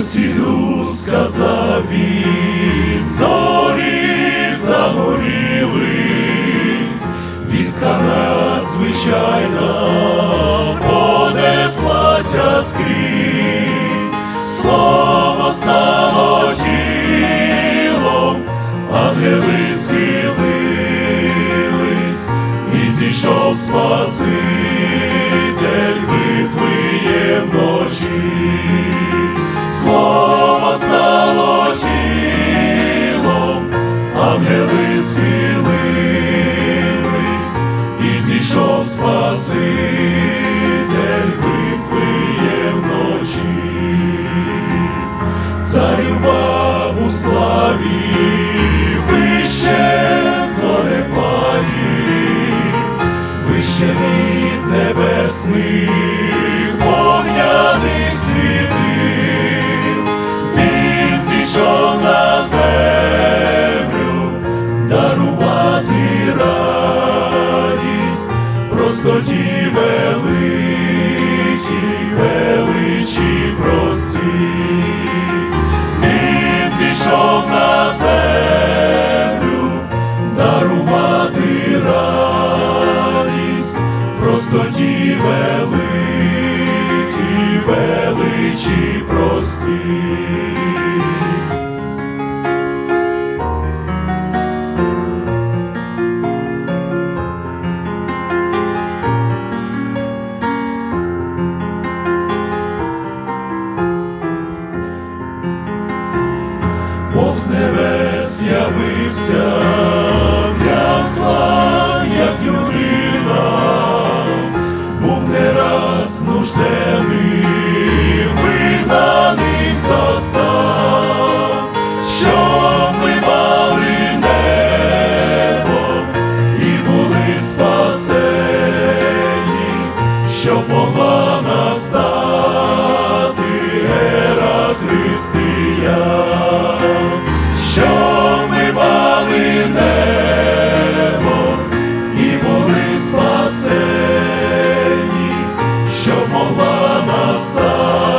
Ось іду, сказав він, зорі загорілись, вістка надзвичайна понеслася скрізь, слово стало тілом, ангели схилились, і зійшов Спаситель ангели схилились, і зійшов Спаситель вифлеє вночі, царював у славі, вище зорепаді, вище від небесних Зійшов на землю, дарувати радість, простоті великій, величі прості. Небес явився, в як людина, був не раз нужденний, вигнаний застав, щоб ми мали небо і були спасені, щоб могла настати ера християн. afastar.